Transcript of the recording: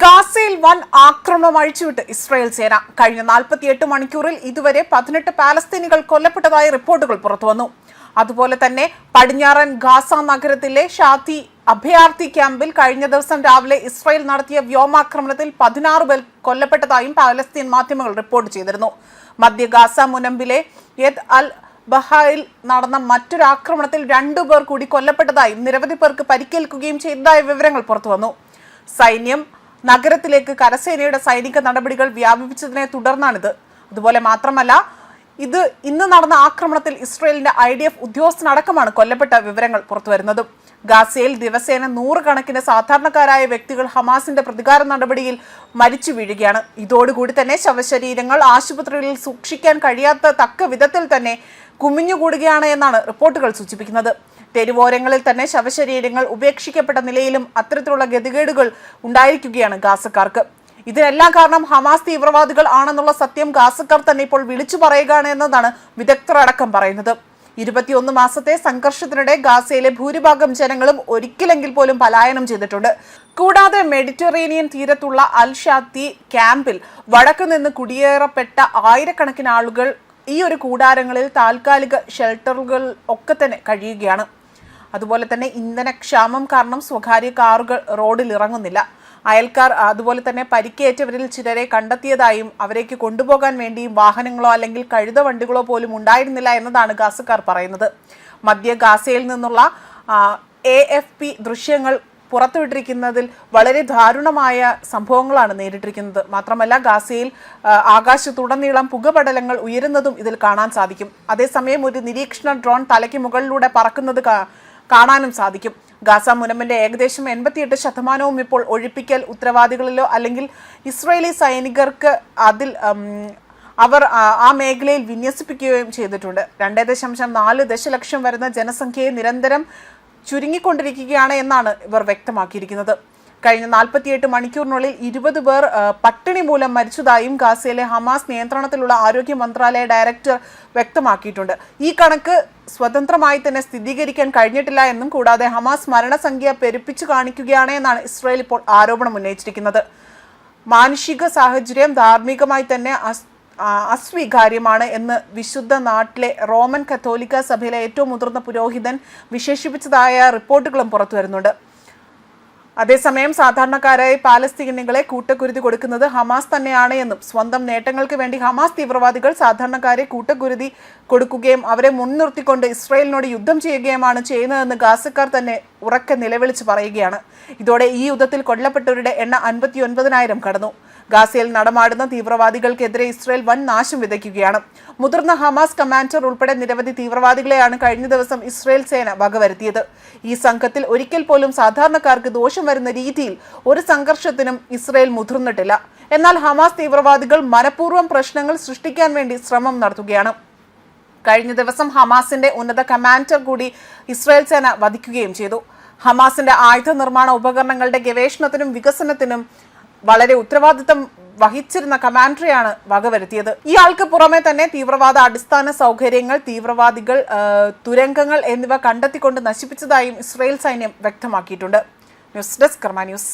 ഗാസയിൽ വൻ ആക്രമണം അഴിച്ചുവിട്ട് ഇസ്രായേൽ സേന. കഴിഞ്ഞ നാൽപ്പത്തിയെട്ട് മണിക്കൂറിൽ ഇതുവരെ പതിനെട്ട് പാലസ്തീനികൾ കൊല്ലപ്പെട്ടതായി റിപ്പോർട്ടുകൾ പുറത്തുവന്നു. അതുപോലെ തന്നെ പടിഞ്ഞാറൻ ഗാസ നഗരത്തിലെ ഷാത്തി അഭയാർത്ഥി ക്യാമ്പിൽ കഴിഞ്ഞ ദിവസം രാവിലെ ഇസ്രായേൽ നടത്തിയ വ്യോമാക്രമണത്തിൽ പതിനാറ് പേർ കൊല്ലപ്പെട്ടതായും പാലസ്തീൻ മാധ്യമങ്ങൾ റിപ്പോർട്ട് ചെയ്തിരുന്നു. മധ്യ ഗാസ മുനമ്പിലെ യദ് അൽ ബഹായിൽ നടന്ന മറ്റൊരു ആക്രമണത്തിൽ രണ്ടുപേർ കൂടി കൊല്ലപ്പെട്ടതായും നിരവധി പേർക്ക് പരിക്കേൽക്കുകയും ചെയ്തതായ വിവരങ്ങൾ പുറത്തുവന്നു. സൈന്യം നഗരത്തിലേക്ക് കരസേനയുടെ സൈനിക നടപടികൾ വ്യാപിപ്പിച്ചതിനെ തുടർന്നാണിത്. അതുപോലെ മാത്രമല്ല ഇത് ഇന്ന് നടന്ന ആക്രമണത്തിൽ ഇസ്രയേലിന്റെ ഐ ഡി എഫ് ഉദ്യോഗസ്ഥനടക്കമാണ് കൊല്ലപ്പെട്ട വിവരങ്ങൾ പുറത്തുവരുന്നതും. ഗാസയിൽ ദിവസേന നൂറുകണക്കിന് സാധാരണക്കാരായ വ്യക്തികൾ ഹമാസിന്റെ പ്രതികാര നടപടിയിൽ മരിച്ചു വീഴുകയാണ്. ഇതോടുകൂടി തന്നെ ശവശരീരങ്ങൾ ആശുപത്രികളിൽ സൂക്ഷിക്കാൻ കഴിയാത്ത തക്ക വിധത്തിൽ തന്നെ കുമിഞ്ഞുകൂടുകയാണ് എന്നാണ് റിപ്പോർട്ടുകൾ സൂചിപ്പിക്കുന്നത്. തെരുവോരങ്ങളിൽ തന്നെ ശവശരീരങ്ങൾ ഉപേക്ഷിക്കപ്പെട്ട നിലയിലും അത്തരത്തിലുള്ള ഗതികേടുകൾ ഉണ്ടായിരിക്കുകയാണ് ഗാസക്കാർക്ക്. ഇതിനെല്ലാം കാരണം ഹമാസ് തീവ്രവാദികൾ ആണെന്നുള്ള സത്യം ഗാസക്കാർ തന്നെ ഇപ്പോൾ വിളിച്ചു പറയുകയാണ് എന്നതാണ് വിദഗ്ധർ അടക്കം പറയുന്നത്. ഇരുപത്തിയൊന്ന് മാസത്തെ സംഘർഷത്തിനിടെ ഗാസയിലെ ഭൂരിഭാഗം ജനങ്ങളും ഒരിക്കലെങ്കിൽ പോലും പലായനം ചെയ്തിട്ടുണ്ട്. കൂടാതെ മെഡിറ്ററേനിയൻ തീരത്തുള്ള അൽ ഷാത്തി ക്യാമ്പിൽ വടക്കു നിന്ന് കുടിയേറപ്പെട്ട ആയിരക്കണക്കിന് ആളുകൾ ഈ ഒരു കൂടാരങ്ങളിൽ താൽക്കാലിക ഷെൽട്ടറുകൾ ഒക്കെ തന്നെ കഴിയുകയാണ്. അതുപോലെ തന്നെ ഇന്ധനക്ഷാമം കാരണം സ്വകാര്യ കാറുകൾ റോഡിൽ ഇറങ്ങുന്നില്ല. അയൽക്കാർ അതുപോലെ തന്നെ പരിക്കേറ്റവരിൽ ചിലരെ കണ്ടെത്തിയതായും അവരേക്ക് കൊണ്ടുപോകാൻ വേണ്ടിയും വാഹനങ്ങളോ അല്ലെങ്കിൽ കഴുത വണ്ടികളോ പോലും ഉണ്ടായിരുന്നില്ല എന്നതാണ് ഗാസക്കാർ പറയുന്നത്. മധ്യ ഗാസയിൽ നിന്നുള്ള എ എഫ് പി ദൃശ്യങ്ങൾ പുറത്തുവിട്ടിരിക്കുന്നതിൽ വളരെ ദാരുണമായ സംഭവങ്ങളാണ് നേരിട്ടിരിക്കുന്നത്. മാത്രമല്ല ഗാസയിൽ ആകാശത്തുടനീളം പുകപടലങ്ങൾ ഉയരുന്നതും ഇതിൽ കാണാൻ സാധിക്കും. അതേസമയം ഒരു നിരീക്ഷണ ഡ്രോൺ തലയ്ക്ക് മുകളിലൂടെ പറക്കുന്നത് കാണാനും സാധിക്കും. ഗാസ മുനമ്പിന്റെ ഏകദേശം എൺപത്തിയെട്ട് ശതമാനവും ഇപ്പോൾ ഒഴിപ്പിക്കൽ ഉത്തരവാദികളിലോ അല്ലെങ്കിൽ ഇസ്രയേലി സൈനികർക്ക് അതിൽ അവർ ആ- മേഖലയിൽ വിന്യസിപ്പിക്കുകയും ചെയ്തിട്ടുണ്ട്. രണ്ടേ ദശാംശം നാല് ദശലക്ഷം വരുന്ന ജനസംഖ്യയെ നിരന്തരം ചുരുങ്ങിക്കൊണ്ടിരിക്കുകയാണ് എന്നാണ് ഇവർ വ്യക്തമാക്കിയിരിക്കുന്നത്. കഴിഞ്ഞ നാൽപ്പത്തിയെട്ട് മണിക്കൂറിനുള്ളിൽ ഇരുപത് പേർ പട്ടിണി മൂലം മരിച്ചതായും ഗാസയിലെ ഹമാസ് നിയന്ത്രണത്തിലുള്ള ആരോഗ്യ മന്ത്രാലയ ഡയറക്ടർ വ്യക്തമാക്കിയിട്ടുണ്ട്. ഈ കണക്ക് സ്വതന്ത്രമായി തന്നെ സ്ഥിരീകരിക്കാൻ കഴിഞ്ഞിട്ടില്ല എന്നും കൂടാതെ ഹമാസ് മരണസംഖ്യ പെരുപ്പിച്ചു കാണിക്കുകയാണ് എന്നാണ് ഇസ്രായേൽ ഇപ്പോൾ ആരോപണം ഉന്നയിച്ചിരിക്കുന്നത്. മാനുഷിക സാഹചര്യം ധാർമ്മികമായി തന്നെ അസ് അസ്വീകാര്യമാണ് എന്ന് വിശുദ്ധ നാട്ടിലെ റോമൻ കത്തോലിക്ക സഭയിലെ ഏറ്റവും മുതിർന്ന പുരോഹിതൻ വിശേഷിപ്പിച്ചതായ റിപ്പോർട്ടുകളും പുറത്തു വരുന്നുണ്ട് അതേസമയം സാധാരണക്കാരായ പാലസ്തീനികളെ കൂട്ടക്കുരുതി കൊടുക്കുന്നത് ഹമാസ് തന്നെയാണ് എന്നും സ്വന്തം നേട്ടങ്ങൾക്ക് വേണ്ടി ഹമാസ് തീവ്രവാദികൾ സാധാരണക്കാരെ കൂട്ടക്കുരുതി കൊടുക്കുകയും അവരെ മുൻനിർത്തിക്കൊണ്ട് ഇസ്രായേലിനോട് യുദ്ധം ചെയ്യുകയുമാണ് ചെയ്യുന്നതെന്ന് ഗാസക്കാർ തന്നെ ഉറക്കെ നിലവിളിച്ച് പറയുകയാണ്. ഇതോടെ ഈ യുദ്ധത്തിൽ കൊല്ലപ്പെട്ടവരുടെ എണ്ണ അൻപത്തി ഒൻപതിനായിരം കടന്നു. ഗാസയിൽ നടമാടുന്ന തീവ്രവാദികൾക്കെതിരെ ഇസ്രായേൽ വൻ നാശം വിതയ്ക്കുകയാണ്. മുതിർന്ന ഹമാസ് കമാൻഡർ ഉൾപ്പെടെ നിരവധി തീവ്രവാദികളെയാണ് കഴിഞ്ഞ ദിവസം ഇസ്രായേൽ സേന വകവരുത്തിയത്. ഈ സംഘത്തിൽ ഒരിക്കൽ പോലും സാധാരണക്കാർക്ക് ദോഷം വരുന്ന രീതിയിൽ ഒരു സംഘർഷത്തിനും ഇസ്രായേൽ മുതിർന്നിട്ടില്ല. എന്നാൽ ഹമാസ് തീവ്രവാദികൾ മനഃപൂർവം പ്രശ്നങ്ങൾ സൃഷ്ടിക്കാൻ വേണ്ടി ശ്രമം നടത്തുകയാണ്. കഴിഞ്ഞ ദിവസം ഹമാസിന്റെ ഉന്നത കമാൻഡർ കൂടി ഇസ്രായേൽ സേന വധിക്കുകയും ചെയ്തു. ഹമാസിന്റെ ആയുധ നിർമ്മാണ ഉപകരണങ്ങളുടെ ഗവേഷണത്തിനും വികസനത്തിനും വളരെ ഉത്തരവാദിത്തം വഹിച്ചിരുന്ന കമാൻഡറിയാണ് വകവരുത്തിയത്. ഇയാൾക്ക് പുറമെ തന്നെ തീവ്രവാദ അടിസ്ഥാന സൗകര്യങ്ങൾ തീവ്രവാദികൾ തുരങ്കങ്ങൾ എന്നിവ കണ്ടെത്തിക്കൊണ്ട് നശിപ്പിച്ചതായും ഇസ്രയേൽ സൈന്യം വ്യക്തമാക്കിയിട്ടുണ്ട്. News desk news.